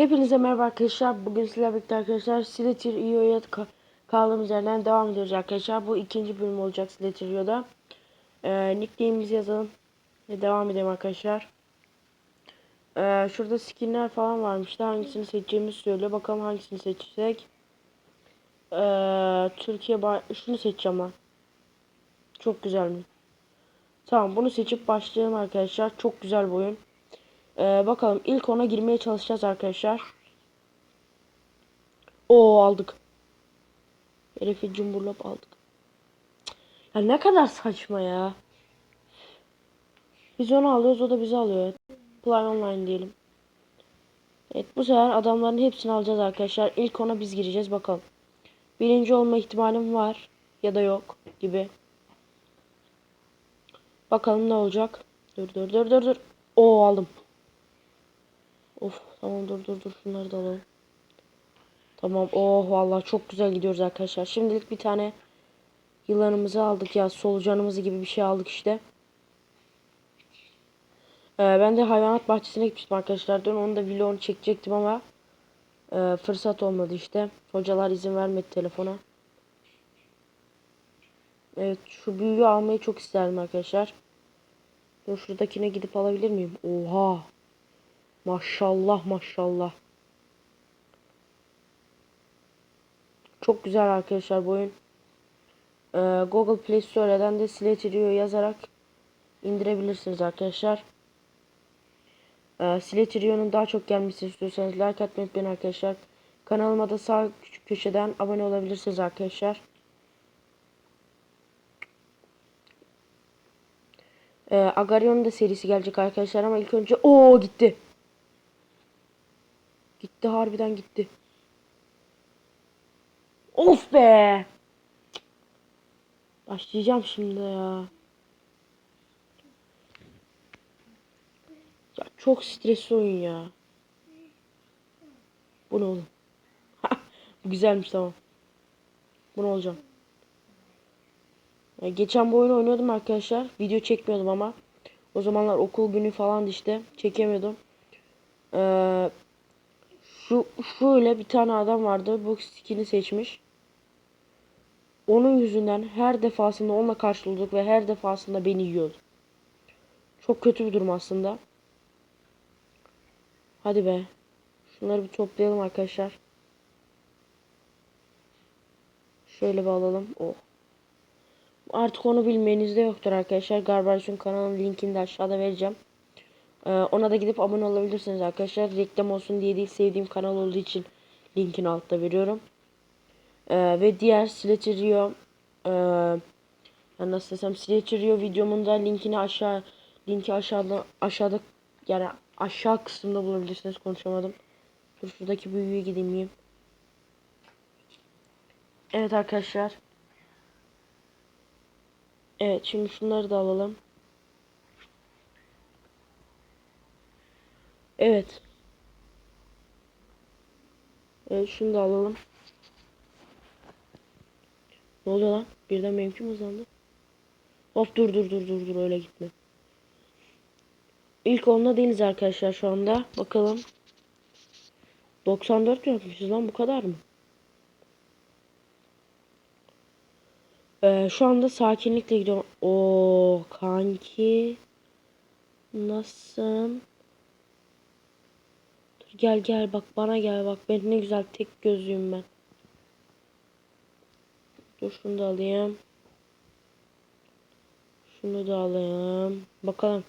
Hepinize merhaba arkadaşlar. Bugün sizlerle birlikte arkadaşlar Slater EO'ya ka- kaldığımız yerden devam ediyoruz arkadaşlar. Bu ikinci bölüm olacak Slater EO'da. Ee, nickname'imizi yazalım. Ve devam edelim arkadaşlar. Ee, şurada skinler falan varmış da hangisini seçeceğimizi söylüyor. Bakalım hangisini seçsek. Ee, Türkiye şunu seçeceğim lan. Çok güzel mi? Tamam bunu seçip başlayalım arkadaşlar. Çok güzel bir oyun. Ee, bakalım ilk ona girmeye çalışacağız arkadaşlar. Oo aldık. Herifi cumburlop aldık. Ya ne kadar saçma ya. Biz onu alıyoruz o da bizi alıyor. Play online diyelim. Evet bu sefer adamların hepsini alacağız arkadaşlar. İlk ona biz gireceğiz bakalım. Birinci olma ihtimalim var. Ya da yok gibi. Bakalım ne olacak. Dur dur dur dur dur. Oo aldım. Of tamam dur dur dur şunları da alalım. Tamam oh vallahi çok güzel gidiyoruz arkadaşlar. Şimdilik bir tane yılanımızı aldık ya solucanımızı gibi bir şey aldık işte. Ee, ben de hayvanat bahçesine gitmiştim arkadaşlar. Dün onu da vlogunu çekecektim ama e, fırsat olmadı işte. Hocalar izin vermedi telefona. Evet şu büyüğü almayı çok isterdim arkadaşlar. Dur şuradakine gidip alabilir miyim? Oha. Maşallah maşallah. Çok güzel arkadaşlar bu oyun. Ee, Google Play Store'dan da Slater Rio yazarak indirebilirsiniz arkadaşlar. Ee, Slater Rio'nun daha çok gelmesini istiyorsanız like atmayı unutmayın arkadaşlar. Kanalıma da sağ küçük köşeden abone olabilirsiniz arkadaşlar. Ee, Agarion'un da serisi gelecek arkadaşlar ama ilk önce o gitti. Gitti harbiden gitti. Of be. Başlayacağım şimdi ya. Ya çok stresli oyun ya. Bu ne oğlum? Bu güzelmiş tamam. Bu ne olacağım? Ya geçen bu oyunu oynuyordum arkadaşlar. Video çekmiyordum ama. O zamanlar okul günü falan işte. Çekemiyordum. Ee, şu şöyle bir tane adam vardı. Bu skin'i seçmiş. Onun yüzünden her defasında onunla karşıladık ve her defasında beni yiyordu. Çok kötü bir durum aslında. Hadi be. Şunları bir toplayalım arkadaşlar. Şöyle bir alalım. Oh. Artık onu bilmenizde yoktur arkadaşlar. Garbarizon kanalının linkini de aşağıda vereceğim. Ee, ona da gidip abone olabilirsiniz arkadaşlar. Reklam olsun diye değil sevdiğim kanal olduğu için linkini altta veriyorum. Ee, ve diğer Rio e, yani nasıl desem Rio videomun da linkini aşağı linki aşağıda aşağıda yani aşağı kısımda bulabilirsiniz konuşamadım. Dur şuradaki büyüğe gideyim miyim? Evet arkadaşlar. Evet şimdi şunları da alalım. Evet. Evet şunu da alalım. Ne oluyor lan? Birden benimki mi hızlandı? Hop dur dur dur dur dur öyle gitme. İlk onda değiliz arkadaşlar şu anda. Bakalım. 94 mi yapmışız lan bu kadar mı? Ee, şu anda sakinlikle gidiyorum. O kanki. Nasıl? Gel gel bak bana gel bak. Ben ne güzel tek gözlüyüm ben. Dur şunu da alayım. Şunu da alayım. Bakalım.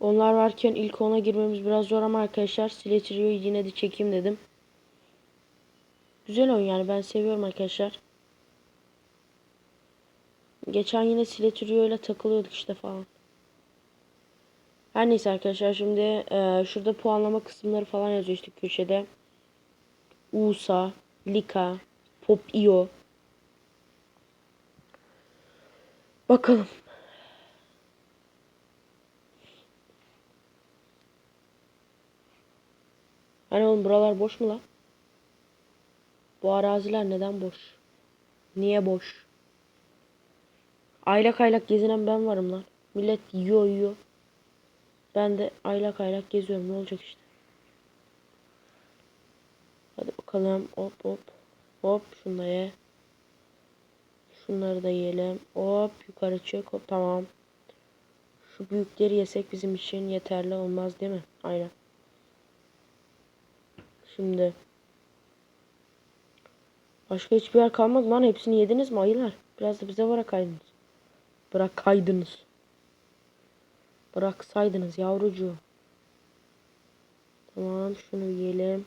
Onlar varken ilk ona girmemiz biraz zor ama arkadaşlar Slatterio'yu yine de çekeyim dedim. Güzel oyun yani ben seviyorum arkadaşlar. Geçen yine Slatterio ile takılıyorduk işte falan. Her neyse arkadaşlar şimdi e, şurada puanlama kısımları falan yazıyor işte köşede. USA, Lika, Pop.io. Bakalım. Hani oğlum buralar boş mu lan? Bu araziler neden boş? Niye boş? Aylak aylak gezinen ben varım lan. Millet yiyor yiyor. Ben de aylak aylak geziyorum. Ne olacak işte. Hadi bakalım. Hop hop. Hop şunu da ye. Şunları da yiyelim. Hop yukarı çık. Hop tamam. Şu büyükleri yesek bizim için yeterli olmaz değil mi? Aynen. Şimdi. Başka hiçbir yer kalmadı lan. Hepsini yediniz mi ayılar? Biraz da bize bırakaydınız. Bırakaydınız. Bıraksaydınız yavrucuğum. Tamam şunu yiyelim.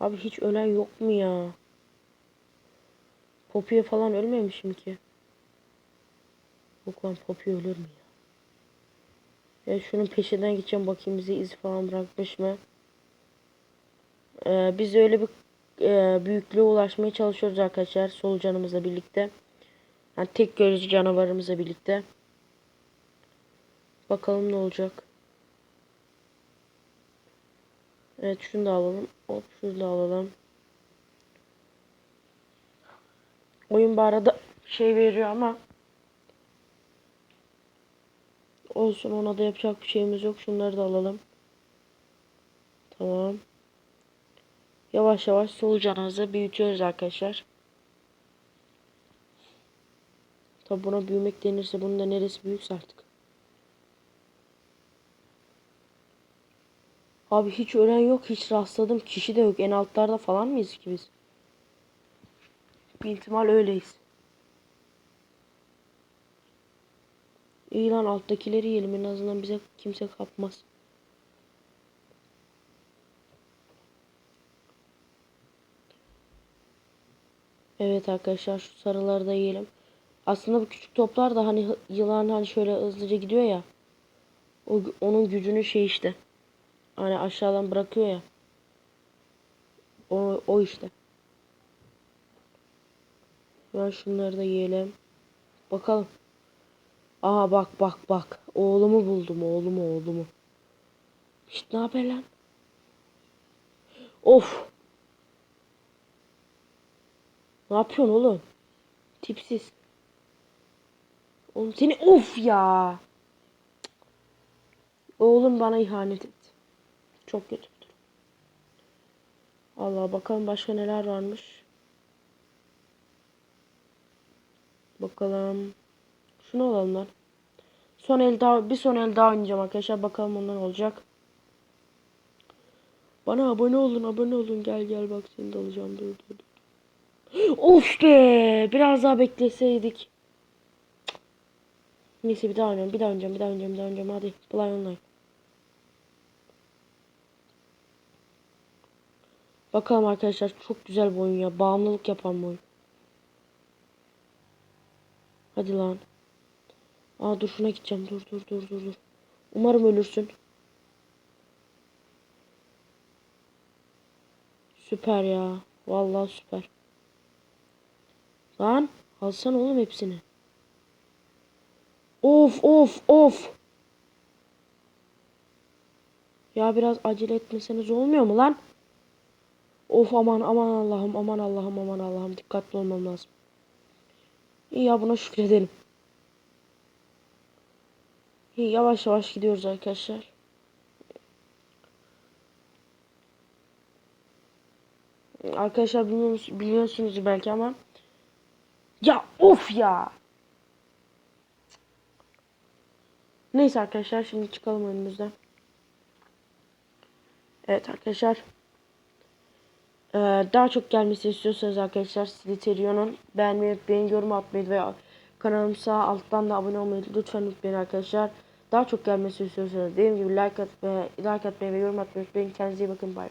Abi hiç ölen yok mu ya? Poppy'ye falan ölmemişim ki. Yok lan Poppy ölür mü ya? Ya şunun peşinden gideceğim bakayım bize iz falan bırakmış mı? Ee, biz öyle bir e, büyüklüğe ulaşmaya çalışıyoruz arkadaşlar solucanımızla birlikte. Yani tek görücü canavarımızla birlikte. Bakalım ne olacak. Evet şunu da alalım. Hop şunu da alalım. Oyun bu arada şey veriyor ama olsun ona da yapacak bir şeyimiz yok. Şunları da alalım. Tamam. Yavaş yavaş solucanımızı büyütüyoruz arkadaşlar. Tabi buna büyümek denirse bunun da neresi büyükse artık. Abi hiç ölen yok. Hiç rastladım. Kişi de yok. En altlarda falan mıyız ki biz? Bir ihtimal öyleyiz. İyi lan alttakileri yiyelim. En azından bize kimse kapmaz. Evet arkadaşlar şu sarıları da yiyelim. Aslında bu küçük toplar da hani yılan hani şöyle hızlıca gidiyor ya. O, onun gücünü şey işte. Hani aşağıdan bırakıyor ya. O, o işte. Ben şunları da yiyelim. Bakalım. Aha bak bak bak. Oğlumu buldum oğlumu oğlumu. İşte ne haber lan? Of. Ne yapıyorsun oğlum? Tipsiz. Oğlum seni of ya. Oğlum bana ihanet etti. Çok kötü bir durum. Allah bakalım başka neler varmış. Bakalım. Şunu alalım lan. Son el daha bir son el daha oynayacağım arkadaşlar. Bakalım ondan olacak. Bana abone olun, abone olun. Gel gel bak seni de alacağım. Dur dur dur. Of be! Biraz daha bekleseydik. Neyse bir daha oynayalım. Bir daha oynayacağım. Bir daha oynayacağım. Bir daha oynayacağım. Hadi. Play online. Bakalım arkadaşlar. Çok güzel bir oyun ya. Bağımlılık yapan bir oyun. Hadi lan. Aa dur şuna gideceğim. Dur dur dur dur dur. Umarım ölürsün. Süper ya. Vallahi süper. Lan alsana oğlum hepsini. Of of of. Ya biraz acele etmeseniz olmuyor mu lan? Of aman aman Allah'ım aman Allah'ım aman Allah'ım dikkatli olmam lazım. İyi ya buna şükredelim. İyi yavaş yavaş gidiyoruz arkadaşlar. Arkadaşlar biliyorsunuz, biliyorsunuz belki ama ya of ya. Neyse arkadaşlar şimdi çıkalım önümüzden. Evet arkadaşlar. Ee, daha çok gelmesini istiyorsanız arkadaşlar Slitherion'un beğenmeyi unutmayın, yorum atmayı ve kanalımıza alttan da abone olmayı lütfen unutmayın arkadaşlar. Daha çok gelmesini istiyorsanız dediğim gibi like, at ve, like atmayı ve yorum atmayı unutmayın. Kendinize iyi bakın. Bay.